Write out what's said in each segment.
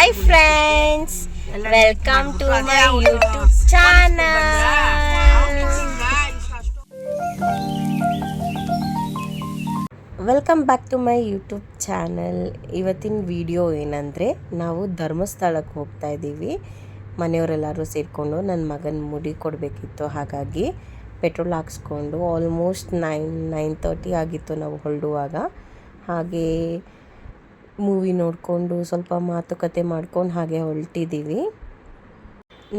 Hi friends welcome to my YouTube channel welcome back to my YouTube channel ಇವತ್ತಿನ video ಏನಂದರೆ ನಾವು ಧರ್ಮಸ್ಥಳಕ್ಕೆ ಹೋಗ್ತಾ ಇದ್ದೀವಿ ಮನೆಯವರೆಲ್ಲರೂ ಸೇರಿಕೊಂಡು ನನ್ನ ಮಗನ ಮುಡಿ ಕೊಡಬೇಕಿತ್ತು ಹಾಗಾಗಿ ಪೆಟ್ರೋಲ್ ಹಾಕ್ಸ್ಕೊಂಡು ಆಲ್ಮೋಸ್ಟ್ ನೈನ್ ನೈನ್ ತರ್ಟಿ ಆಗಿತ್ತು ನಾವು ಹೊರಡುವಾಗ. ಹಾಗೆ ಮೂವಿ ನೋಡಿಕೊಂಡು ಸ್ವಲ್ಪ ಮಾತುಕತೆ ಮಾಡ್ಕೊಂಡು ಹಾಗೆ ಹೊರಟಿದ್ದೀವಿ.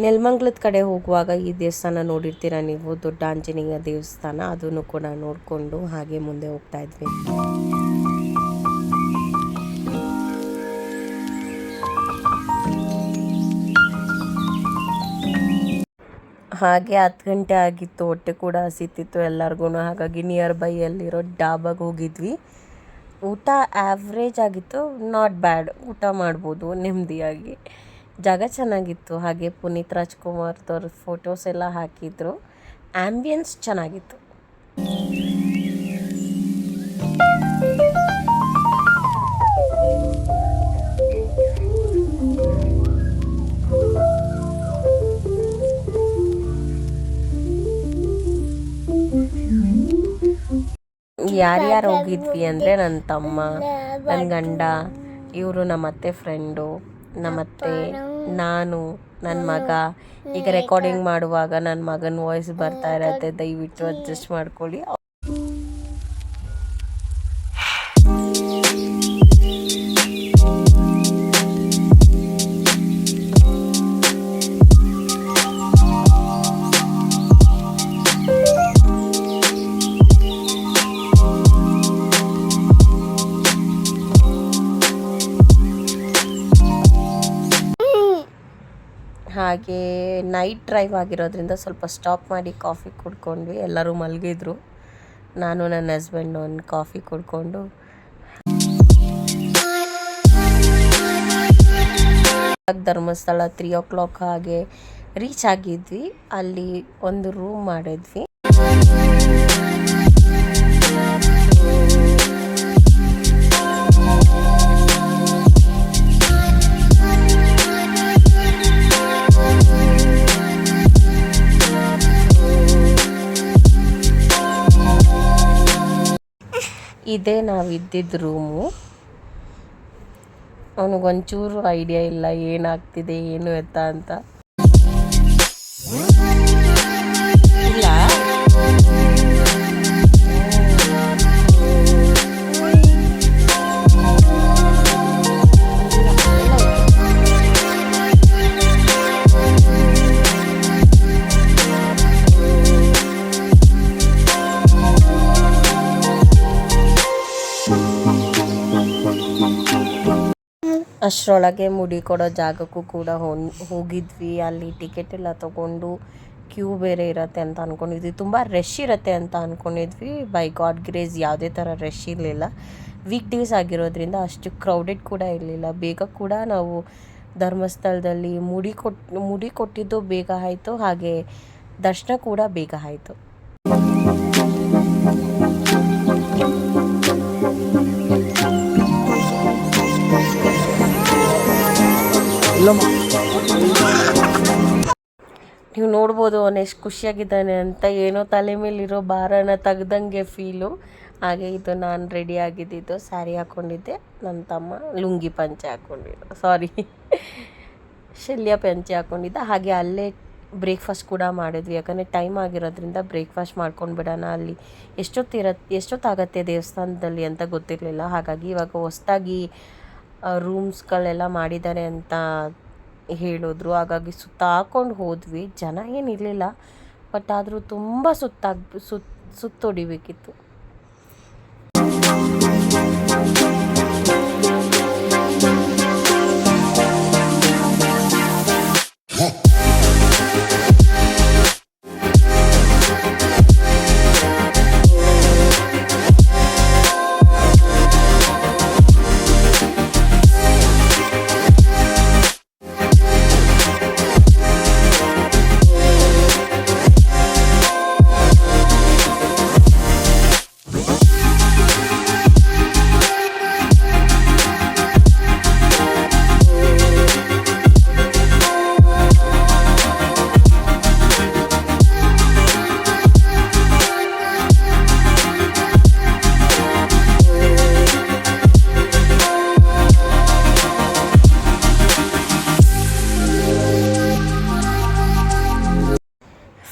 ನೆಲಮಂಗ್ಲದ ಕಡೆ ಹೋಗುವಾಗ ಈ ದೇವಸ್ಥಾನ ನೋಡಿರ್ತೀರ ನೀವು? ದೊಡ್ಡ ಆಂಜನೇಯ ದೇವಸ್ಥಾನ, ಅದನ್ನು ಕೂಡ ನೋಡಿಕೊಂಡು ಹಾಗೆ ಮುಂದೆ ಹೋಗ್ತಾ ಇದ್ವಿ. ಹಾಗೆ ಹತ್ತು ಗಂಟೆ ಆಗಿತ್ತು, ಹೊಟ್ಟೆ ಕೂಡ ಹಸಿತಿತ್ತು ಎಲ್ಲರಿಗೂ ಹಾಗಾಗಿ ನಿಯರ್ ಬೈಯಲ್ಲಿರೋ ಡಾಬಾಗೆ ಹೋಗಿದ್ವಿ. ಊಟ ಆವ್ರೇಜ್ ಆಗಿತ್ತು ನಾಟ್ ಬ್ಯಾಡ್ ಊಟ ಮಾಡ್ಬೋದು, ನೆಮ್ಮದಿಯಾಗಿ. ಜಾಗ ಚೆನ್ನಾಗಿತ್ತು, ಹಾಗೆ ಪುನೀತ್ ರಾಜ್ಕುಮಾರ್ದವ್ರ ಫೋಟೋಸ್ ಎಲ್ಲ ಹಾಕಿದ್ರು. ಆ್ಯಂಬಿಯನ್ಸ್ ಚೆನ್ನಾಗಿತ್ತು. ಯಾರ್ಯಾರು ಹೋಗಿದ್ವಿ ಅಂದರೆ ನನ್ನ ತಮ್ಮ ನನ್ನ ಗಂಡ ಇವರು ನಮ್ಮ ಅತ್ತೆ ಫ್ರೆಂಡು ನಮ್ಮತ್ತೆ ನಾನು ನನ್ನ ಮಗ. ಈಗ ರೆಕಾರ್ಡಿಂಗ್ ಮಾಡುವಾಗ ನನ್ನ ಮಗನ ವಾಯ್ಸ್ ಬರ್ತಾ ಇರತ್ತೆ ದಯವಿಟ್ಟು ಅಡ್ಜಸ್ಟ್ ಮಾಡ್ಕೊಳ್ಳಿ. ಹಾಗೆ ನೈಟ್ ಡ್ರೈವ್ ಆಗಿರೋದ್ರಿಂದ ಸ್ವಲ್ಪ ಸ್ಟಾಪ್ ಮಾಡಿ ಕಾಫಿ ಕುಡ್ಕೊಂಡ್ವಿ ಎಲ್ಲರೂ ಮಲಗಿದ್ರು. ನಾನು ನನ್ನ ಹಸ್ಬೆಂಡ್ ಒಂದು ಕಾಫಿ ಕುಡ್ಕೊಂಡು. ಧರ್ಮಸ್ಥಳ ತ್ರೀ ಓ ಕ್ಲಾಕ್ ಹಾಗೆ ರೀಚ್ ಆಗಿದ್ವಿ. ಅಲ್ಲಿ ಒಂದು ರೂಮ್ ಮಾಡಿದ್ವಿ. ಇದೇ ನಾವು ಇದ್ದಿದ್ದ ರೂಮು ಅವನಿಗೊಂಚೂರು ಐಡಿಯಾ ಇಲ್ಲ ಏನಾಗ್ತಿದೆ ಏನು ಎತ್ತ ಅಂತ. ಅಷ್ಟರೊಳಗೆ ಮುಡಿ ಕೊಡೋ ಜಾಗಕ್ಕೂ ಕೂಡ ಹೋಗಿದ್ವಿ. ಅಲ್ಲಿ ಟಿಕೆಟ್ ಎಲ್ಲ ತೊಗೊಂಡು ಕ್ಯೂ ಬೇರೆ ಇರತ್ತೆ ಅಂತ ಅಂದ್ಕೊಂಡಿದ್ವಿ ತುಂಬ ರಶ್ ಇರುತ್ತೆ ಅಂತ ಅಂದ್ಕೊಂಡಿದ್ವಿ ಬೈ ಗಾಡ್ ಗ್ರೇಸ್ ಯಾವುದೇ ಥರ ರಶ್ ಇರಲಿಲ್ಲ. ವೀಕ್ ಡೇಸ್ ಆಗಿರೋದ್ರಿಂದ ಅಷ್ಟು ಕ್ರೌಡೆಡ್ ಕೂಡ ಇರಲಿಲ್ಲ. ಬೇಗ ಕೂಡ ನಾವು ಧರ್ಮಸ್ಥಳದಲ್ಲಿ ಮುಡಿ ಕೊಟ್ಟು ಮುಡಿ ಕೊಟ್ಟಿದ್ದು ಬೇಗ ಆಯಿತು. ಹಾಗೆ ದರ್ಶನ ಕೂಡ ಬೇಗ ಆಯಿತು. ನೀವು ನೋಡ್ಬೋದು ಅವನು ಎಷ್ಟು ಖುಷಿಯಾಗಿದ್ದಾನೆ ಅಂತ. ಏನೋ ತಲೆ ಮೇಲಿರೋ ಭಾರನ ತೆಗ್ದಂಗೆ ಫೀಲು. ಹಾಗೆ ಇದು ನಾನು ರೆಡಿ ಆಗಿದ್ದಿದ್ದು ಸ್ಯಾರಿ ಹಾಕ್ಕೊಂಡಿದ್ದೆ ನನ್ನ ತಮ್ಮ ಲುಂಗಿ ಪಂಚೆ ಹಾಕ್ಕೊಂಡಿದ್ದು ಸಾರಿ ಶಲ್ಯ ಪಂಚೆ ಹಾಕ್ಕೊಂಡಿದ್ದ ಹಾಗೆ ಅಲ್ಲೇ ಬ್ರೇಕ್ಫಾಸ್ಟ್ ಕೂಡ ಮಾಡಿದ್ವಿ. ಯಾಕಂದರೆ ಟೈಮ್ ಆಗಿರೋದ್ರಿಂದ ಬ್ರೇಕ್ಫಾಸ್ಟ್ ಮಾಡ್ಕೊಂಡು ಬಿಡೋಣ. ಅಲ್ಲಿ ಎಷ್ಟೊತ್ತಿರತ್ತೆ ಎಷ್ಟೊತ್ತಾಗತ್ತೆ ದೇವಸ್ಥಾನದಲ್ಲಿ ಅಂತ ಗೊತ್ತಿರಲಿಲ್ಲ. ಹಾಗಾಗಿ ಇವಾಗ ಹೊಸ್ದಾಗಿ ರೂಮ್ಸ್ಗಳೆಲ್ಲ ಮಾಡಿದ್ದಾರೆ ಅಂತ ಹೇಳಿದ್ರು. ಹಾಗಾಗಿ ಸುತ್ತ ಹಾಕೊಂಡು ಹೋದ್ವಿ. ಜನ ಏನಿರಲಿಲ್ಲ. ಬಟ್ ಆದರೂ ತುಂಬ ಸುತ್ತಾಗ್ ಸುತ್ತ ಸುತ್ತೊಡಿಬೇಕಿತ್ತು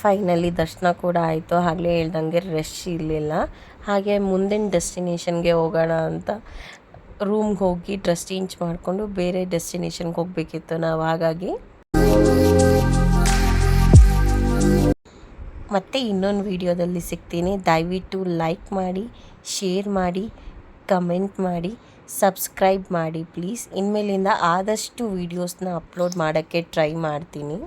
ಫೈನಲಿ ದರ್ಶನ ಕೂಡ ಆಯಿತು. ಆಗಲೇ ಹೇಳ್ದಂಗೆ ರಶ್ ಇರಲಿಲ್ಲ. ಹಾಗೆ ಮುಂದಿನ ಡೆಸ್ಟಿನೇಷನ್ಗೆ ಹೋಗೋಣ ಅಂತ ರೂಮ್ಗೆ ಹೋಗಿ ಡ್ರೆಸ್ ಚೇಂಜ್ ಮಾಡಿಕೊಂಡು ಬೇರೆ ಡೆಸ್ಟಿನೇಷನ್ಗೆ ಹೋಗಬೇಕಿತ್ತು ನಾವು. ಹಾಗಾಗಿ ಮತ್ತೆ ಇನ್ನೊಂದು ವಿಡಿಯೋದಲ್ಲಿ ಸಿಗ್ತೀನಿ. ದಯವಿಟ್ಟು ಲೈಕ್ ಮಾಡಿ ಶೇರ್ ಮಾಡಿ ಕಮೆಂಟ್ ಮಾಡಿ ಸಬ್ಸ್ಕ್ರೈಬ್ ಮಾಡಿ ಪ್ಲೀಸ್ ಇನ್ಮೇಲಿಂದ ಆದಷ್ಟು ವೀಡಿಯೋಸ್ನ ಅಪ್ಲೋಡ್ ಮಾಡೋಕ್ಕೆ ಟ್ರೈ ಮಾಡ್ತೀನಿ.